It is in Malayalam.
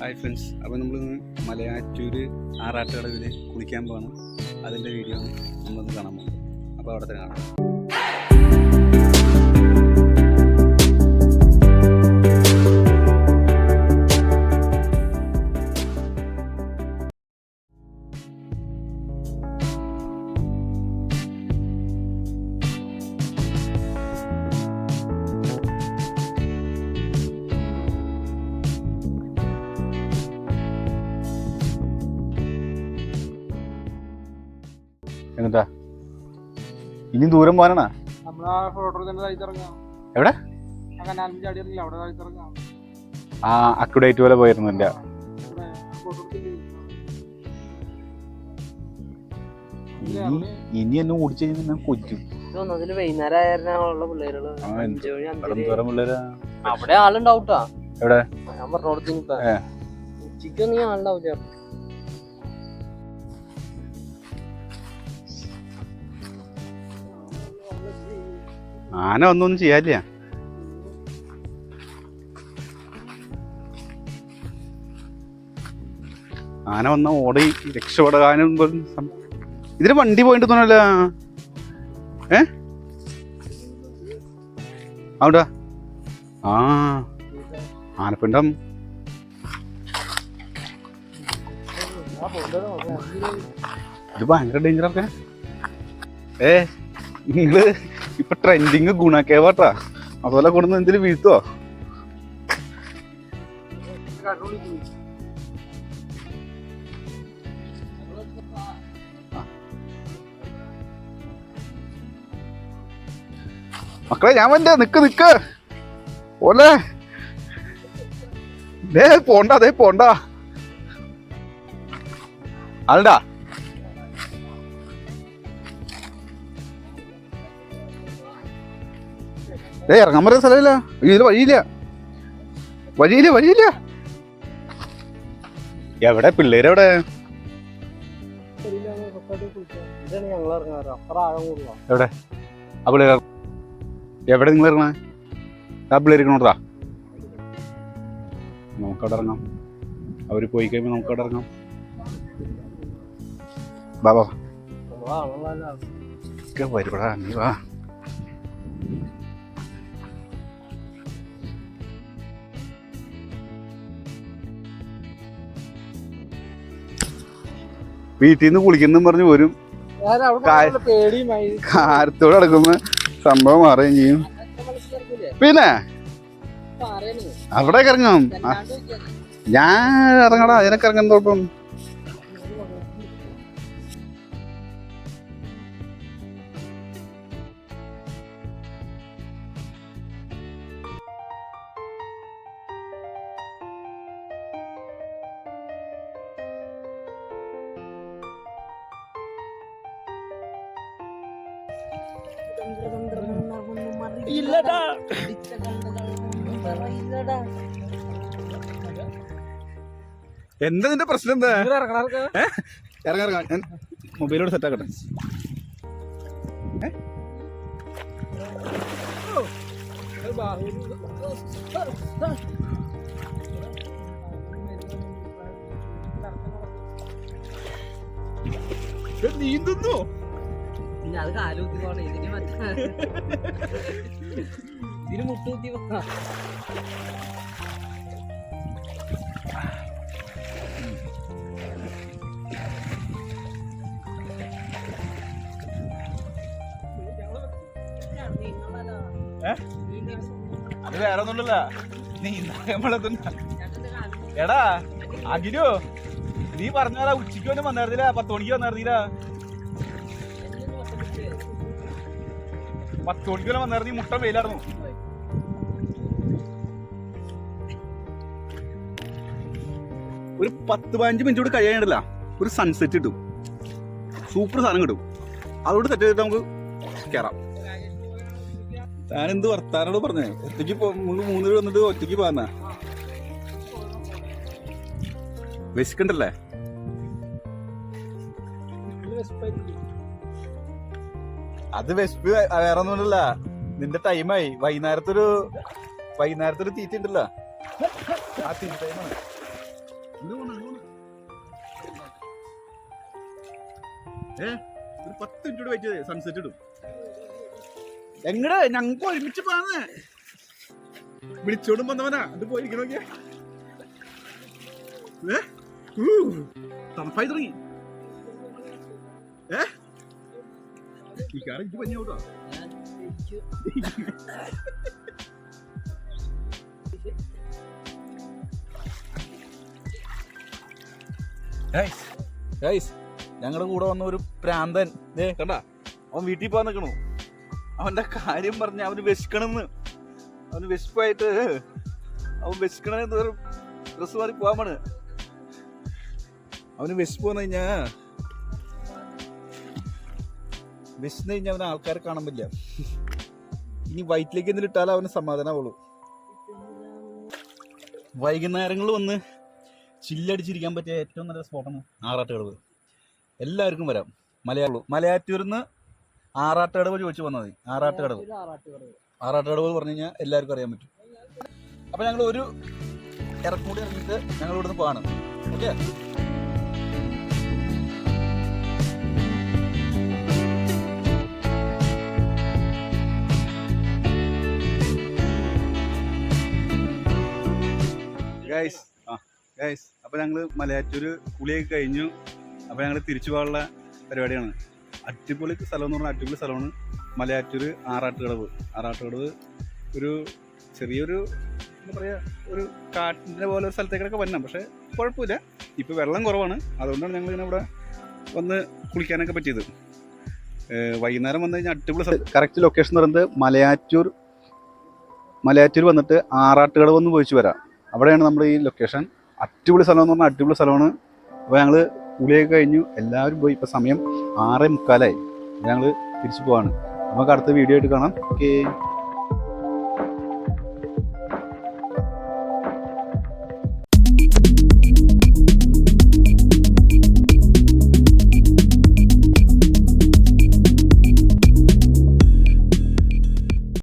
ഹായ് ഫ്രണ്ട്സ് അപ്പോൾ നമ്മൾ മലയാറ്റൂര് ആറാട്ടുകടവിൽ കുളിക്കാൻ പോകണം അതിന്റെ വീഡിയോ നമ്മളൊന്ന് കാണാൻ പോകും അപ്പോൾ അവിടെ തന്നെ കാണാം. എന്നിട്ടാ ഇനി ദൂരം പോകാനാണോ? തയ്ച്ചിറങ്ങാം എവിടെ? ആ അക്കുഡേറ്റ് പോലെ പോയിരുന്നില്ല ഇവിടെ ഇനി എന്നെ ഓടിച്ചു കഴിഞ്ഞാൽ ഞാൻ കൊല്ലും. ഒന്നതിൽ വൈകുന്നേരം ആയിരുന്നുള്ള പിള്ളേരുകൾ. അവിടെ ആളുണ്ടാവൂട്ടാ എവിടെ? ഞാൻ ഏ. ഉച്ചക്കൊന്നും ആളുണ്ടാവില്ല. ആന ഒന്നും ചെയ്യാല്ല ആന വന്ന ഓടി രക്ഷപ്പെടാനും ഇതിന് വണ്ടി പോയിട്ട് തോന്നല്ല ഏ? അവിടെ. ആ ആനപ്പിണ്ടം. ഇത് ഭയങ്കര ഡേഞ്ചർ ഒക്കെ. ഏ നിങ്ങൾ ഇപ്പൊ ട്രെൻഡിങ് ഗുണക്കേവാട്ടാ അതുപോലെ കൊണ്ടുവന്ന് എന്തെങ്കിലും വീഴ്ത്തോ മക്കളെ ഞാൻ വന്റെ നിക്ക് നിക്ക്. ഓലെ. ദേ പോണ്ട ദേ പോണ്ട. ആളുണ്ടാ ഏ ഇറങ്ങാൻ പറയുന്ന സ്ഥലമില്ല. ഇതിൽ വഴിയില്ല. വഴിയില്ല വഴിയില്ല. എവിടെ? പിള്ളേരെവിടെ എവിടെ? ആ പിള്ളേർ എവിടെ നിങ്ങൾ ഇറങ്ങണേ? ആ പിള്ളേർ ഇരിക്കണോട്ടാ നമുക്കവിടെ ഇറങ്ങാം. അവർ പോയി കഴിയുമ്പോൾ നമുക്കവിടെ ഇറങ്ങാം. ബാബാ വരുപടാ നീ വാ. വീട്ടിൽ നിന്ന് കുളിക്കുന്നു പറഞ്ഞ് വരും. കാരത്തോട് നടക്കുമ്പോ സംഭവം മാറുകയും ചെയ്യും. പിന്നെ? അവിടെ ഇറങ്ങും. ഞാൻ ഇറങ്ങടാ അതിനൊക്കെ ഇറങ്ങുന്ന കുഴപ്പം ഇല്ലടാ. എന്താ നിന്റെ പ്രശ്നം എന്താ? ഇറങ്ങാ ഇറങ്ങാ. ഞാൻ മൊബൈലോട് സെറ്റ് ആക്കട്ടെ. നീന്തുന്നു? അത് പോണേ. ഇതിന് മുട്ടുകുത്തി പോകാം അത് വേറെ ഒന്നുമില്ല നീന്താൻ എടാ അഖിലു നീ പറഞ്ഞാലാ ഉച്ചയ്ക്ക് ഒന്നും വന്നായിരുന്നില്ല പത്ത് മണിക്ക് വന്നായിരുന്നില്ല പത്ത് മണിക്ക് വരെ വന്നായിരുന്നു ഈ മുട്ട വെയിലായിരുന്നു. ഒരു പത്ത് പതിനഞ്ച് മിനിറ്റ് കൂടി കഴിയാനില്ല ഒരു സൺസെറ്റ് കിട്ടും സൂപ്പർ സാധനം കിട്ടും. അതോട് സെറ്റ് ചെയ്തിട്ട് നമുക്ക് കയറാം താൻ എന്ത് വർത്താനോട് പറഞ്ഞേ? ഒറ്റയ്ക്ക് മൂന്ന് പേര് വന്നിട്ട് ഒറ്റയ്ക്ക് പോകാനാ വിശക്കണ്ടല്ലേ? അത് വിശപ്പ് വേറെ ഒന്നുമില്ല നിന്റെ ടൈമായി വൈകുന്നേരത്തൊരു വൈകുന്നേരത്തൊരു തീറ്റ ഉണ്ടല്ലോ. ആ തീറ്റ. ഏ? എങ്ങടെ? ഞങ്ങൾക്ക് ഒരുമിച്ച് പോന്ന് വിളിച്ചോടും വന്നവനാ. അത് പോയിരിക്കണ നോക്കിയേ. ഏ? ഊ, തണുപ്പായി തുടങ്ങി. ഏ? കാര്യം എനിക്ക് പഞ്ഞ കേട്ടോ ഞങ്ങളുടെ കൂടെ വന്ന ഒരു പ്രാന്തൻ. ദേ കണ്ട? അവൻ വീട്ടിൽ പോകാൻ നിൽക്കണു അവന്റെ കാര്യം പറഞ്ഞ അവന് വിശക്കണമെന്ന് അവന് വിശപ്പായിട്ട് അവൻ വിശക്കണെന്ന് ഒരു ഡ്രസ് മാറി പോകാൻ അവന് വിശപ്പ് വന്നു കഴിഞ്ഞാ വിശന്ന് കഴിഞ്ഞാൽ അവന് ആൾക്കാരെ കാണാൻ പറ്റില്ല. ഇനി വയറ്റിലേക്ക് എന്തെങ്കിലും ഇട്ടാലേ അവന് സമാധാനമാവുള്ളൂ വൈകുന്നേരങ്ങളിൽ വന്ന് ചില്ലടിച്ചിരിക്കാൻ പറ്റിയ ഏറ്റവും നല്ല സ്പോട്ടാണ് ആറാട്ടുകടവ്. എല്ലാവർക്കും വരാം. മലയാളൂ മലയാറ്റൂരിൽ നിന്ന് ആറാട്ടുകടവ് ചോദിച്ചു വന്നാൽ മതി ആറാട്ടുകടവ്. ആറാട്ടുകടവ്. പറഞ്ഞു കഴിഞ്ഞാൽ എല്ലാവർക്കും അറിയാൻ പറ്റും. അപ്പം ഞങ്ങൾ ഒരു ഇറക്കൂടി ഇറങ്ങിയിട്ട് ഞങ്ങൾ ഇവിടുന്ന് പോകാണ് ഓക്കെ? ഗൈസ് ഗൈസ് അപ്പോൾ ഞങ്ങൾ മലയാറ്റൂര് കുളിയൊക്കെ കഴിഞ്ഞു. അപ്പോൾ ഞങ്ങൾ തിരിച്ചു പോകാനുള്ള പരിപാടിയാണ്. അടിപൊളി സ്ഥലം എന്ന് പറഞ്ഞാൽ അടിപൊളി സ്ഥലമാണ് മലയാറ്റൂർ ആറാട്ടുകടവ്. ആറാട്ടുകടവ് ഒരു ചെറിയൊരു എന്താ പറയുക ഒരു കാട്ടിന്റെ പോലെ ഒരു സ്ഥലത്തേക്കൊക്കെ വരണം. പക്ഷേ കുഴപ്പമില്ല. ഇപ്പോൾ വെള്ളം കുറവാണ്. അതുകൊണ്ടാണ് ഞങ്ങൾ ഇങ്ങനെ ഇവിടെ വന്ന് കുളിക്കാനൊക്കെ പറ്റിയത്. വൈകുന്നേരം വന്നു കഴിഞ്ഞാൽ അടിപൊളി സ്ഥലം. കറക്റ്റ് ലൊക്കേഷൻ എന്ന് പറയുന്നത് മലയാറ്റൂർ മലയാറ്റൂർ വന്നിട്ട് ആറാട്ടുകടവ് ഒന്ന് പോയിച്ചു വരാം. അവിടെയാണ് നമ്മുടെ ഈ ലൊക്കേഷൻ അടിപൊളി സ്ഥലം എന്ന് പറഞ്ഞാൽ അടിപൊളി സ്ഥലമാണ്. അപ്പോൾ ഞങ്ങൾ കുളിയൊക്കെ കഴിഞ്ഞു. എല്ലാവരും പോയി. ഇപ്പോൾ സമയം ആറേ മുക്കാലായി. ഞങ്ങൾ തിരിച്ചു പോവാണ്. നമുക്ക് അടുത്ത വീഡിയോ ആയിട്ട് കാണാം. ഓക്കേ